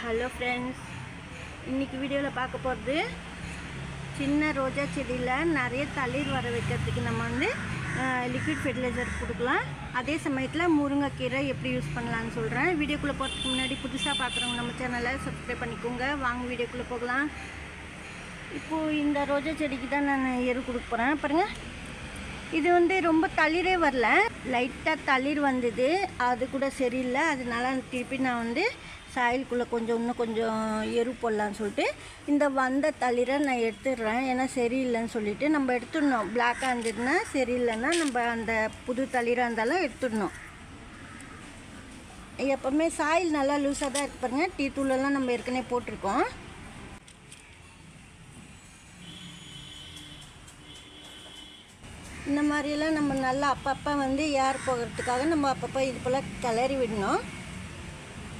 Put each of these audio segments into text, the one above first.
Hello friends இன்னைக்கு வீடியோவில் பார்க்க போகிறது சின்ன ரோஜா செடியில் நிறைய தளிர் வர வைக்கிறதுக்கு நம்ம வந்து லிக்விட் ஃபெர்டிலைசர் கொடுக்கலாம். அதே சமயத்தில் முருங்கைக்கீரை எப்படி யூஸ் பண்ணலான்னு சொல்கிறேன் வீடியோக்குள்ளே போகிறதுக்கு முன்னாடி புதுசாக பார்க்குறவங்க நம்ம சேனலை சப்ஸ்கிரைப் பண்ணிக்கோங்க. வாங்க வீடியோக்குள்ளே போகலாம். இப்போது இந்த ரோஜா செடிக்கு தான் நான் எரு கொடுக்க போகிறேன் பாருங்கள் இது வந்து ரொம்ப தளிரே வரல. லைட்டாக தளிர் வந்தது. அது கூட சரியில்லை. அதனால திருப்பி நான் வந்து சாயலுக்குள்ளே கொஞ்சம் இன்னும் கொஞ்சம் எரு போடலான்னு சொல்லிட்டு இந்த வந்த தளிரை நான் எடுத்துடுறேன். ஏன்னா சரியில்லைன்னு சொல்லிட்டு நம்ம எடுத்துடணும். பிளாக்காக இருந்ததுன்னா சரியில்லைன்னா நம்ம அந்த புது தளிராக இருந்தாலும் எடுத்துடணும். எப்போவுமே சாயில் நல்லா லூஸாக தான் இருக்கு பாருங்கள் டீ தூளெல்லாம் நம்ம ஏற்கனவே போட்டிருக்கோம். இந்த மாதிரியெல்லாம் நம்ம நல்லா அப்பப்போ வந்து ஏர் போகிறதுக்காக நம்ம அப்பப்போ இது போல் கிளறி விடணும்.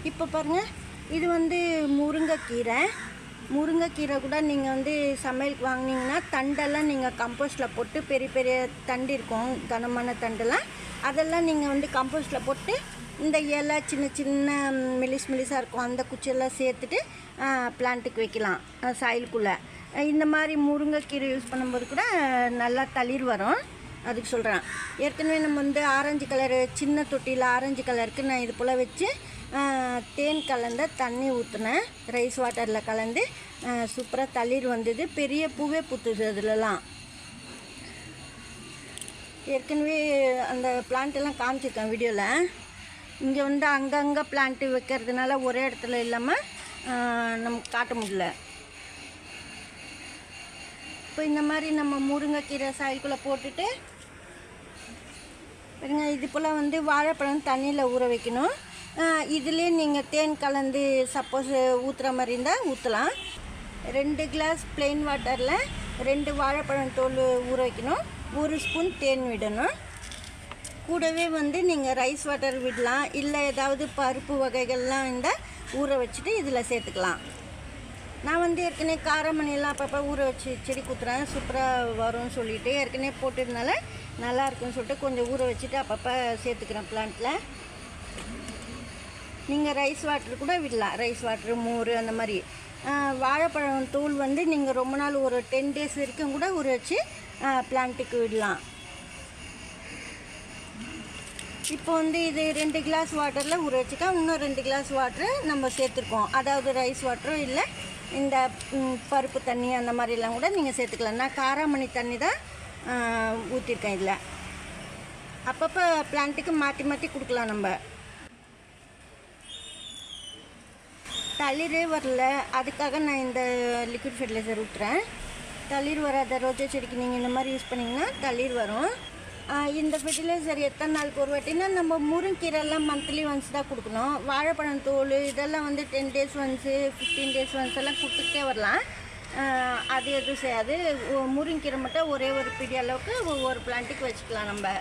இப்போ பாருங்கள் இது வந்து முருங்கைக்கீரை. முருங்கைக்கீரை கூட நீங்கள் வந்து சமையலுக்கு வாங்கினீங்கன்னா தண்டெல்லாம் நீங்கள் கம்போஸ்டில் போட்டு பெரிய பெரிய தண்டு இருக்கும் கனமான தண்டெல்லாம். அதெல்லாம் நீங்கள் வந்து கம்போஸ்டில் போட்டு இந்த இலை சின்ன சின்ன மெலிஸ் மெலிஸாக இருக்கும் அந்த குச்சியெல்லாம் சேர்த்துட்டு பிளான்ட்டுக்கு வைக்கலாம் சாயிலுக்குள்ளே. இந்த மாதிரி முருங்கைக்கீரை யூஸ் பண்ணும்போது கூட நல்லா தளிர் வரும். அதுக்கு சொல்கிறேன் ஏற்கனவே நம்ம வந்து ஆரஞ்சு கலரு சின்ன தொட்டியில் ஆரஞ்சு கலருக்கு நான் இது போல் வச்சு தேன் கலந்த தண்ணி ஊற்றினேன் ரைஸ் வாட்டரில் கலந்து சூப்பராக தளிர் வந்தது. பெரிய பூவே பூத்துது அதுலலாம். ஏற்கனவே அந்த பிளான்ட்டெல்லாம் காமிச்சிருக்கேன் வீடியோவில் இங்கே வந்து அங்கங்கே பிளான்ட்டு வைக்கிறதுனால ஒரே இடத்துல இல்லாமல் நமக்கு காட்ட முடியல. இப்போ இந்த மாதிரி நம்ம முருங்கைக்கீரை சாயல்குள்ளே போட்டுட்டு பாருங்க இது போல் வந்து வாழைப்பழம் தண்ணியில் ஊற வைக்கணும். இதுலேயே நீங்கள் தேன் கலந்து சப்போஸ் ஊற்றுற மாதிரி இருந்தால் ஊற்றலாம் ரெண்டு கிளாஸ் பிளெயின் வாட்டரில் ரெண்டு வாழைப்பழம் தோல் ஊற வைக்கணும். ஒரு ஸ்பூன் தேன் விடணும். கூடவே வந்து நீங்கள் ரைஸ் வாட்டர் விடலாம். இல்லை ஏதாவது பருப்பு வகைகள்லாம் இருந்தால் ஊற வச்சுட்டு இதில் சேர்த்துக்கலாம். நான் வந்து ஏற்கனவே காரமணியெல்லாம் அப்பப்போ ஊற வச்சு செடி குத்துறேன். சூப்பராக வரும்னு சொல்லிட்டு ஏற்கனவே போட்டதுனால நல்லா இருக்குன்னு சொல்லிட்டு கொஞ்சம் ஊற வச்சுட்டு அப்பப்போ சேர்த்துக்கிறேன் பிளான்ட்டில் நீங்கள் ரைஸ் வாட்டர் கூட விடலாம். ரைஸ் வாட்ரு மோர் அந்த மாதிரி. வாழைப்பழம் தூள் வந்து நீங்கள் ரொம்ப நாள் ஒரு டென் டேஸ் வரைக்கும் கூட ஊற வச்சு பிளான்ட்டுக்கு விடலாம். இப்போ வந்து இது ரெண்டு கிளாஸ் வாட்டரில் ஊற வச்சுக்கா இன்னும் ரெண்டு கிளாஸ் வாட்ரு நம்ம சேர்த்துருக்கோம். அதாவது ரைஸ் வாட்டரும் இல்லை இந்த பருப்பு தண்ணி அந்த மாதிரிலாம் கூட நீங்கள் சேர்த்துக்கலாம். நான் காராமணி தண்ணி தான் ஊற்றிருக்கேன் இதில். அப்பப்போ பிளான்ட்டுக்கு மாற்றி மாற்றி கொடுக்கலாம் நம்ம. தளிரே வரல. அதுக்காக நான் இந்த லிக்விட் ஃபெர்டிலைசர் ஊற்றுறேன் தளிர் வராத ரோஜா செடிக்கு நீங்கள் இந்த மாதிரி யூஸ் பண்ணிங்கன்னா தளிர் வரும். இந்த ஃபெர்டிலைசர் எத்தனை நாளுக்கு ஒரு வாட்டினா நம்ம முருங்கீரைலாம் மந்த்லி ஒன்ஸ் தான் கொடுக்கணும். வாழைப்பழம் தோல் இதெல்லாம் வந்து ten days once fifteen days once எல்லாம் கொடுத்துக்கிட்டே வரலாம். அது எதுவும் செய்யாது. முருங்கீரை மட்டும் ஒரே ஒரு பிடி அளவுக்கு ஒவ்வொரு பிளான்ட்டுக்கு வச்சுக்கலாம் நம்ம.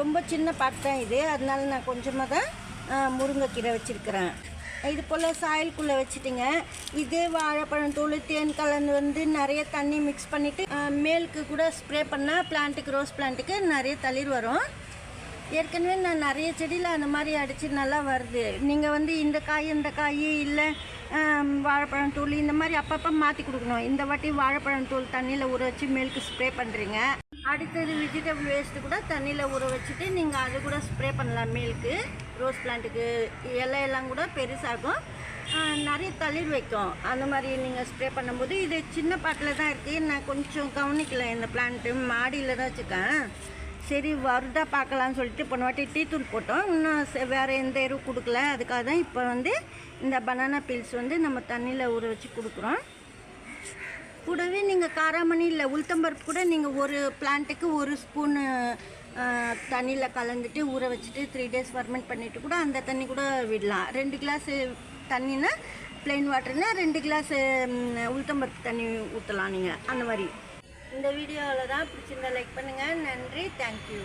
ரொம்ப சின்ன பாட்டு தான் இது. அதனால நான் கொஞ்சமாக தான் முருங்கைக்கீரை வச்சுருக்கிறேன். இது போல் சாயலுக்குள்ளே வச்சுட்டிங்க. இதே வாழைப்பழம் தூள் தேன் கலந்து வந்து நிறைய தண்ணி மிக்ஸ் பண்ணிவிட்டு மேலுக்கு கூட ஸ்ப்ரே பண்ணால் பிளான்ட்டுக்கு ரோஸ் பிளான்ட்டுக்கு நிறைய தளிர் வரும். ஏற்கனவே நான் நிறைய செடியில் அந்த மாதிரி அடித்து நல்லா வருது. நீங்கள் வந்து இந்த காய் இந்த காய் இல்லை வாழைப்பழம் தூள் இந்த மாதிரி அப்பப்போ மாற்றி கொடுக்கணும். இந்த வாட்டி வாழைப்பழம் தூள் தண்ணியில் ஊற வச்சு மேலுக்கு ஸ்ப்ரே பண்ணுறீங்க அடுத்தது வெஜிடபிள் வேஸ்ட்டு கூட தண்ணியில் ஊற வச்சுட்டு நீங்கள் அது கூட ஸ்ப்ரே பண்ணலாம் மேலுக்கு ரோஸ் பிளான்ட்டுக்கு இலையெல்லாம் கூட பெருசாகும். நிறைய தளிர் வைக்கும். அந்த மாதிரி நீங்கள் ஸ்ப்ரே பண்ணும்போது இது சின்ன பாட்டில் தான் இருக்குது நான் கொஞ்சம் கவனிக்கல இந்த பிளான்ட்டு மாடியில் தான் வச்சுருக்கேன். சரி வருதா பார்க்கலான்னு சொல்லிட்டு போன வாட்டி டீ தூள் போட்டோம். இன்னும் வேறு எந்த எருவும் கொடுக்கல. அதுக்காக தான் இப்போ வந்து இந்த பனானா பீல்ஸ் வந்து நம்ம தண்ணியில் ஊற வச்சு கொடுக்குறோம். கூடவே நீங்கள் காராமணி இல்லை உளுத்தம்பருப்பு கூட நீங்கள் ஒரு பிளான்ட்டுக்கு ஒரு ஸ்பூனு தண்ணியில் கலந்துட்டு ஊற வச்சுட்டு த்ரீ டேஸ் ஃபர்மெண்ட் பண்ணிவிட்டு கூட அந்த தண்ணி கூட விடலாம். ரெண்டு கிளாஸு தண்ணினா ப்ளைன் வாட்டர்னா ரெண்டு கிளாஸு உளுத்தம்பருப்பு தண்ணி ஊற்றலாம் நீங்கள் அந்த மாதிரி. இந்த வீடியோவில் தான் பிடிச்சிருந்தா லைக் பண்ணுங்கள் நன்றி. தேங்க்யூ